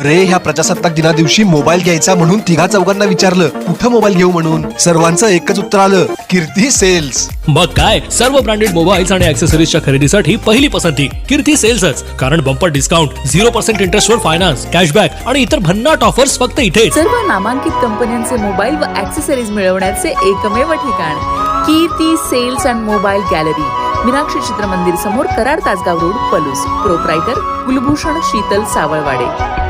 अरे ह्या प्रजासत्ताक दिना दिवशी मोबाईल घ्यायचा म्हणून तिघा चौघांना विचारलं कुठं मोबाईल घेऊ म्हणून? सर्वांचं एकच उत्तर आलं कीर्ती सेल्स. मग काय? सर्व ब्रँडेड मोबाईल्स आणि ऍक्सेसरीजच्या खरेदीसाठी पहिली पसंती कीर्ती सेल्सच. कारण बंपर डिस्काउंट झिरो पर्सेंट इंटरेस्टवर फायनान्स कॅशबॅक आणि इतर भन्नाट ऑफर्स फक्त इथेच. सर्व नामांकित कंपन्यांचे मोबाईल व ऍक्सेसरीज मिळवण्याचे एकमेव ठिकाण Kirti sales and mobile gallery. Meenakshi Chitramandir समोर कराड तासगाव रोड पलूस. प्रोप्रायटर कुलभूषण शीतल सावळवाडे.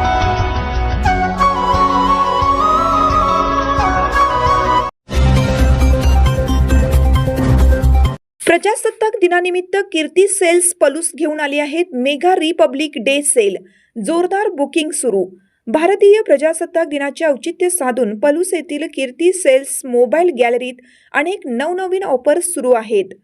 प्रजासत्ताक दिनानिमित्त कीर्ती सेल्स पलूस घेऊन आली आहेत मेगा रिपब्लिक डे सेल. जोरदार बुकिंग सुरू. भारतीय प्रजासत्ताक दिनाचे औचित्य साधून पलूस येथील कीर्ती सेल्स मोबाईल गॅलरीत अनेक नवनवीन ऑफर्स सुरू आहेत.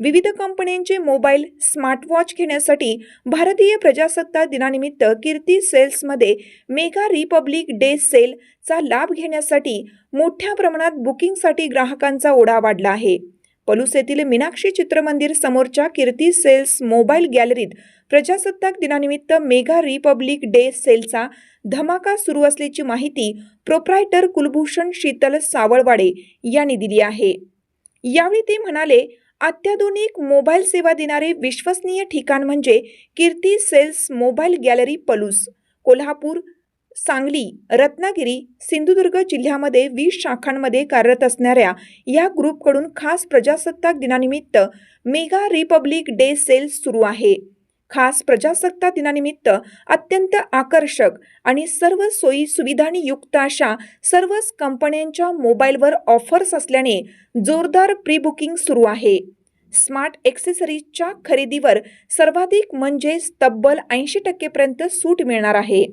विविध कंपन्यांचे मोबाईल स्मार्टवॉच घेण्यासाठी भारतीय प्रजासत्ताक दिनानिमित्त कीर्ती सेल्समध्ये मेगा रिपब्लिक डे सेलचा लाभ घेण्यासाठी मोठ्या प्रमाणात बुकिंगसाठी ग्राहकांचा ओढा वाढला आहे. पलूस येथील मीनाक्षी चित्रमंदिर समोरच्या कीर्ती सेल्स मोबाईल गॅलरीत प्रजासत्ताक दिनानिमित्त मेगा रिपब्लिक डे सेलचा धमाका सुरू असल्याची माहिती प्रोप्रायटर कुलभूषण शीतल सावळवाडे यांनी दिली आहे. यावेळी ते म्हणाले अत्याधुनिक मोबाईल सेवा देणारे विश्वसनीय ठिकाण म्हणजे Kirti sales mobile gallery Palus Kolhapur Sangli Ratnagiri Sindhudurg जिल्ह्यामध्ये वीस शाखांमध्ये कार्यरत असणाऱ्या या ग्रुपकडून खास प्रजासत्ताक दिनानिमित्त मेगा रिपब्लिक डे सेल सुरू आहे. खास प्रजासत्ताक दिनानिमित्त अत्यंत आकर्षक आणि सर्व सोयी सुविधांनी युक्त अशा सर्वच कंपन्यांच्या मोबाईलवर ऑफर्स असल्याने जोरदार प्री बुकिंग सुरू आहे. स्मार्ट ॲक्सेसरीजच्या खरेदीवर सर्वाधिक म्हणजेच तब्बल ऐंशी टक्केपर्यंत सूट मिळणार आहे.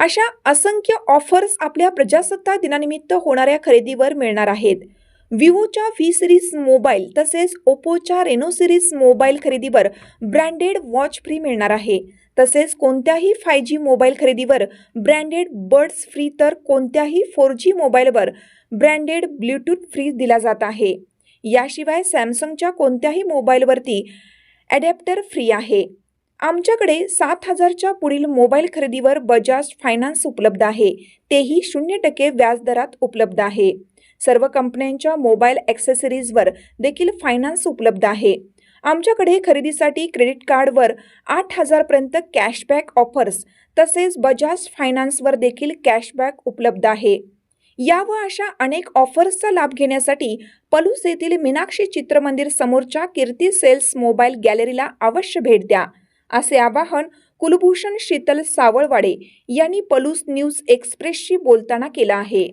अशा असंख्य ऑफर्स आपल्या प्रजासत्ताक दिनानिमित्त होणाऱ्या खरेदीवर मिळणार आहेत. विवोच्या व्ही सिरीज मोबाईल तसेच ओप्पोच्या रेनो सिरीज मोबाईल खरेदीवर ब्रँडेड वॉच फ्री मिळणार आहे. तसेच कोणत्याही फाय जी मोबाईल खरेदीवर ब्रँडेड बर्ड्स फ्री तर कोणत्याही फोर जी मोबाईलवर ब्रँडेड ब्ल्यूटूथ फ्री दिला जात आहे. याशिवाय सॅमसंगच्या कोणत्याही मोबाईलवरती ॲडॅप्टर फ्री आहे. आमच्याकडे सात हजारच्या पुढील मोबाईल खरेदीवर बजाज फायनान्स उपलब्ध आहे. तेही शून्य टक्के व्याजदरात उपलब्ध आहे. सर्व कंपन्यांच्या मोबाईल ॲक्सेसरीजवर देखील फायनान्स उपलब्ध आहे. आमच्याकडे खरेदीसाठी क्रेडिट कार्डवर आठ हजारपर्यंत कॅशबॅक ऑफर्स तसेच बजाज फायनान्सवर देखील कॅशबॅक उपलब्ध आहे. या व अशा अनेक ऑफर्सचा लाभ घेण्यासाठी पलूस येथील मीनाक्षी चित्रमंदिर समोरच्या कीर्ती सेल्स मोबाईल गॅलरीला अवश्य भेट द्या. असे आवाहन कुलभूषण शीतल सावळवाडे यांनी पलूस न्यूज एक्सप्रेसशी बोलताना केलं आहे.